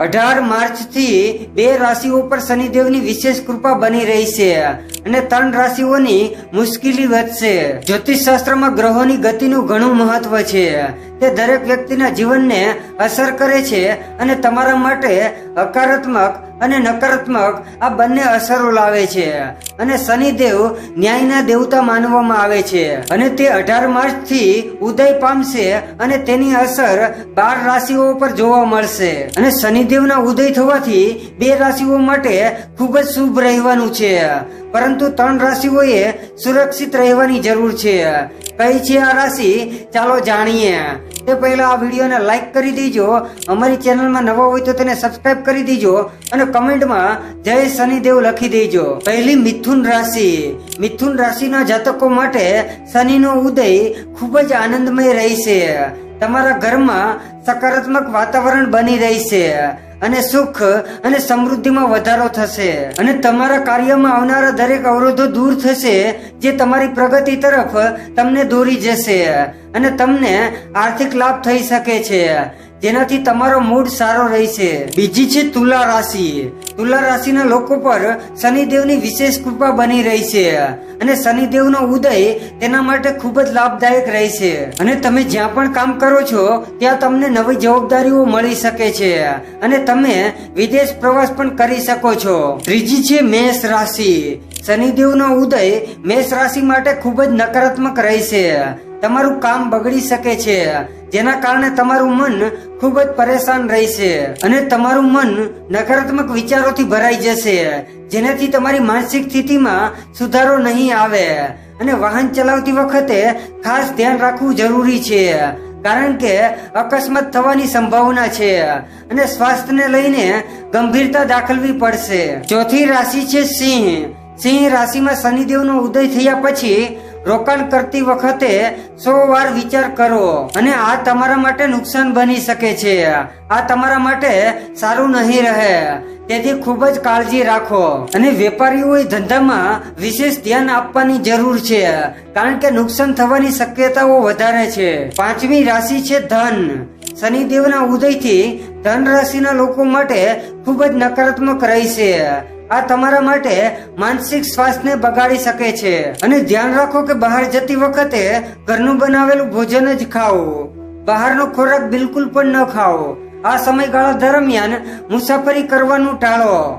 અઢાર માર્ચથી બે રાશિઓ પર શનિદેવની વિશેષ કૃપા બની રહી છે અને ત્રણ રાશિઓની મુશ્કેલી વધશે. જ્યોતિષ શાસ્ત્રમાં ગ્રહોની ગતિનું ઘણું મહત્વ છે. તે દરેક વ્યક્તિના જીવનને અસર કરે છે અને તમારા માટે હકારાત્મક અને નકારાત્મક આ બંને અસરો લાવે છે. અને શનિદેવ ન્યાયના દેવતા માનવામાં આવે છે. અને તે અઢાર માર્ચથી ઉદય પામશે અને તેની અસર બાર રાશિઓ પર જોવા મળશે. અને શનિદેવના ઉદય થવાથી બે રાશિઓ માટે ખૂબ જ શુભ રહેવાનું છે. પરંતુ ત્રણ રાશિઓએ સુરક્ષિત રહેવાની જરૂર છે. કઈ છે આ રાશિ? ચાલો જાણીએ. તે પહેલા આ વિડીયોને લાઈક કરી દેજો. અમારી ચેનલમાં નવા હોય તો તેને સબસ્ક્રાઇબ કરી દેજો અને કમેન્ટમાં જય શનિદેવ લખી દેજો. પહેલી મિથુન રાશિ. મિથુન રાશિના જાતકો માટે શનિનો ઉદય ખૂબ જ આનંદમય રહેશે. તમારા ઘરમાં સકારાત્મક વાતાવરણ બની રહેશે. અને સુખ અને સમૃદ્ધિમાં વધારો થશે. અને તમારા કાર્યમાં આવનારા દરેક અવરોધો દૂર થશે, જે તમારી પ્રગતિ તરફ તમને દોરી જશે. અને તમને આર્થિક લાભ થઈ શકે છે. જેનાથી તમારો મૂડ સારો રહેશે. બીજી છે તુલા રાશિ. તુલા રાશિના લોકો પર શનિદેવની વિશેષ કૃપા બની રહી છે અને શનિદેવનો ઉદય તેના માટે ખૂબ જ લાભદાયક રહેશે. અને તમે જ્યાં પણ કામ કરો છો, ત્યાં તમને નવી જવાબદારીઓ મળી શકે છે અને તમે વિદેશ પ્રવાસ પણ કરી શકો છો. ત્રીજી છે મેષ રાશિ. શનિદેવનો ઉદય મેષ રાશિ માટે ખૂબ જ નકારાત્મક રહેશે. તમારું કામ બગડી શકે છે. જેના કારણે તમારું મન ખૂબ જ પરેશાન રહેશે અને તમારું મન નકારાત્મક વિચારોથી ભરાઈ જશે. જેનાથી તમારી માનસિક સ્થિતિમાં સુધારો નહીં આવે. અને વાહન ચલાવતી વખતે ખાસ ધ્યાન રાખવું જરૂરી છે. કારણ કે અકસ્માત થવાની સંભાવના છે અને સ્વાસ્થ્યને લઈને ગંભીરતા દાખલવી પડશે. ચોથી રાશિ છે સિંહ. સિંહ રાશિમાં શનિદેવનો ઉદય થયા પછી રોકાણ કરતી વખતે સો વાર વિચાર કરો અને આ તમારા માટે નુકસાન બની શકે છે. આ તમારા માટે સારું નહીં રહે. તેથી ખૂબ જ કાળજી રાખો. અને વેપારીઓએ ધંધામાં વિશેષ ધ્યાન આપવાની જરૂર છે, કારણ કે નુકસાન થવાની શક્યતાઓ વધારે છે. પાંચમી રાશિ છે ધન. શનિદેવના ઉદયથી ધન રાશિના લોકો માટે ખૂબ જ નકારાત્મક રહેશે. આ તમારા માટે માનસિક સ્વાસ્થ્યને બગાડી શકે છે. અને ધ્યાન રાખો કે બહાર જતી વખતે ઘરનું બનાવેલું ભોજન જ ખાઓ. બહારનો ખોરાક બિલકુલ પણ ન ખાઓ. આ સમયગાળા દરમિયાન મુસાફરી કરવાનું ટાળો.